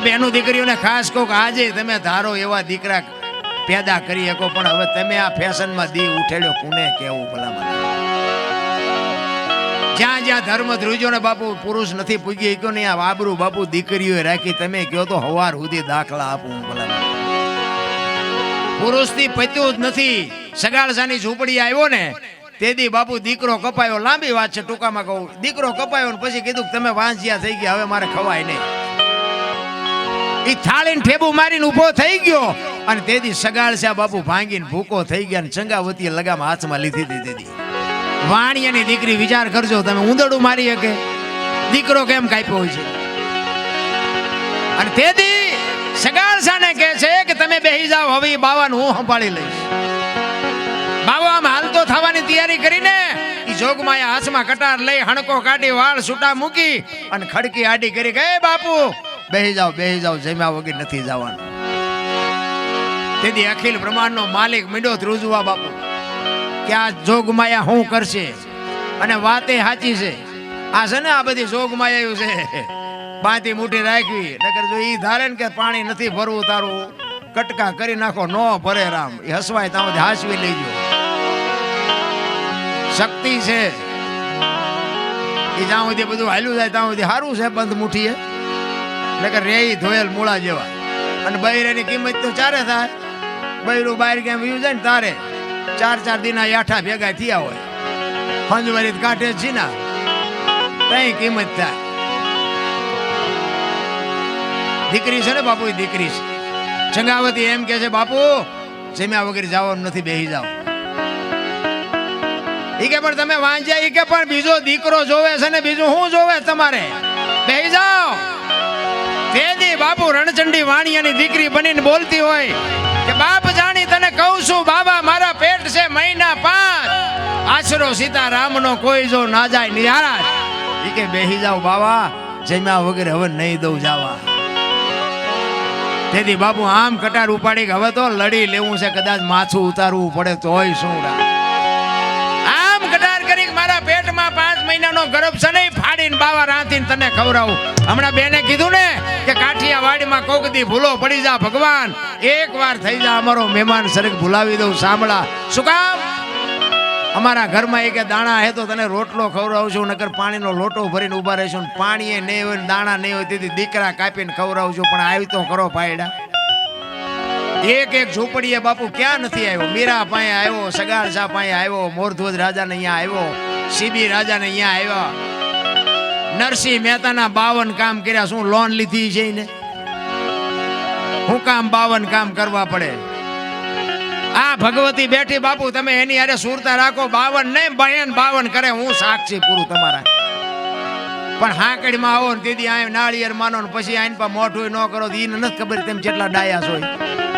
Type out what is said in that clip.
તો દીકરીઓને ખાસ કહું કે આજે તમે ધારો એવા દીકરા પેદા કરી શકો, પણ હવે તમે આ ફેશનમાં દી ઉઠેડ્યો કોને કેવું ભલા મને જ્યાં જ્યાં ધર્મ ધ્રુજો ને બાપુ પુરુષ નથી પૂજી શક્યો ને આ વાબરું બાપુ દીકરીઓએ રાખી, તમે કયો તો હવાર સુધી દાખલા આપું ભલા. પુરુષથી પત્યું જ નથી. સગાળસાની ઝૂંપડી આવ્યો ને તેદી બાપુ દીકરો કપાયો. લાંબી વાત છે ટૂંકામાં કહું. દીકરો કપાયો ને પછી કીધું તમે વાંચ્યા થઈ ગયા, હવે મારે ખવાય નહીં. ઈ થાળીને ઠેબુ મારીને ઊભો થઈ ગયો. અને તેથી સગાળ છે બાપુ ભાંગીને ભૂકો થઈ ગયા અને ચંગાવતીએ લગામ હાથમાં લીધી હતી તેદી વાણિયાની દીકરી, વિચાર કરજો, તમે ઉંદડું મારી શકે. દીકરો કેમ કાપ્યો હોય છે? અને તેથી સગાળ સાને કહે છે કે તમે બેહી જાઓ, હવે બાવાને હું સંભાળી લઈશ. બાવા, આમ હાલતો થવાની તૈયારી કરીને ઈ જોગમાયા હાથમાં કટાર લઈ હણકો કાઢી, વાળ છૂટા મૂકી અને ખડકી આડી કરી કે બાપુ બેહી જાઓ બેહી જાઓ, જમ્યા વગર નથી જવાનું. તેથી અખિલ બ્રહ્માંડનો માલિક મીંડો ધ્રુજવા બાપુ, કે આ જોગમાયા હું કરશે? અને વાતે સાચી છે. આ છે ને આ બધી જોગમાયા છે. બાંધી મુઠી રાખવી, નકર જો ઈ ધારે ને કે પાણી નથી ભરવું તારું, કટકા કરી નાખો, નો ભરે રામ. એ હસવાય સુધી હાસવી લેજો. શક્તિ છે. એ જ્યાં સુધી બધું હાલ્યું જાય, ત્યાં સુધી સારું છે બંધ મુઠીએ. નકર રે ધોયેલ મૂળા જેવા. અને બૈરેની કિંમત તો ચારે થાય. બૈરું બહાર કેમ વ્યુ જાય ને તારે. ચાર ચાર દિના યાઠા ભેગા થયા હોય. ફંજવારી કાંઠે જ કઈ કિંમત થાય. દીકરી છે ને બાપુ દીકરી છે. ચંગાવતી એમ કે છે, બાપુ, જમ્યા વગર જવાનું નથી, બેહી જાઓ. ઈ કે, પણ તમે વાંચ્યા ઈ કે, પણ બીજો દીકરો જોવે છે ને, બીજું શું જોવે તમારે? બેહી જાઓ. બાપુ રણચંડી વાણિયાની દીકરી બનીને બોલતી હોય કે, બાપ જાણી તને કહું છું, બાબા મારા પેટ છે મહિના પાંચ. આશરો સીતારામનો કોઈ જો ના જાય નિહારા કે, બેહી જાઓ બાબા, જમ્યા વગેરે હવે નહીં દઉં જાવા. તેથી બાપુ આમ કટાર ઉપાડી કે, હવે તો લડી લેવું છે, કદાચ માથું ઉતારવું પડે તોય શું આમ કટાર કરી મારા પેટમાં પાંચ મહિનાનો ગર્ભ છે નહીં ફાડીને બાવા રાંધીને તને ખવડાવું. હમણાં બેને કીધું ને કાઠિયા કોક દી ભૂલો પડી જા ભગવાન. એક વાર થઈ જા અમારો મહેમાન સરક ભૂલાવી દઉં સાંભળા. શું કામ? અમારા ઘરમાં એક દાણા હે તો તને રોટલો ખવડાવું છું નકર પાણીનો લોટો ભરીને ઊભા રહીશું પાણી નહીં હોય ને દાણા નહીં હોય, તેથી દીકરા કાપીને ખવડાવું છું પણ આવી તો કરો પાયડા એક એક ઝૂંપડીએ બાપુ ક્યાં નથી આવ્યો? મીરા પાસે આવ્યો સગાળસા પાસે આવ્યો, મોરધ્વજ રાજાને અહીંયા આવ્યો, સીબી રાજાને અહીંયા આવ્યા. નરસિંહ મહેતાના બાવન કામ કર્યા, શું લોન લીધી છે એને? હું કામ બાવન કામ કરવા પડે? આ ભગવતી બેઠી બાપુ, તમે એની હારે સુરતા રાખો. બાવન નહીં, બહેન બાવન કરે, હું સાક્ષી પૂરું તમારા. પણ હાંકડીમાં આવો ને દીદી આ નાળિયેર માનો ને પછી આઈન પા મોઢું ન કરો, તો એને નથી ખબર તેમ જેટલા ડાયા ઈ.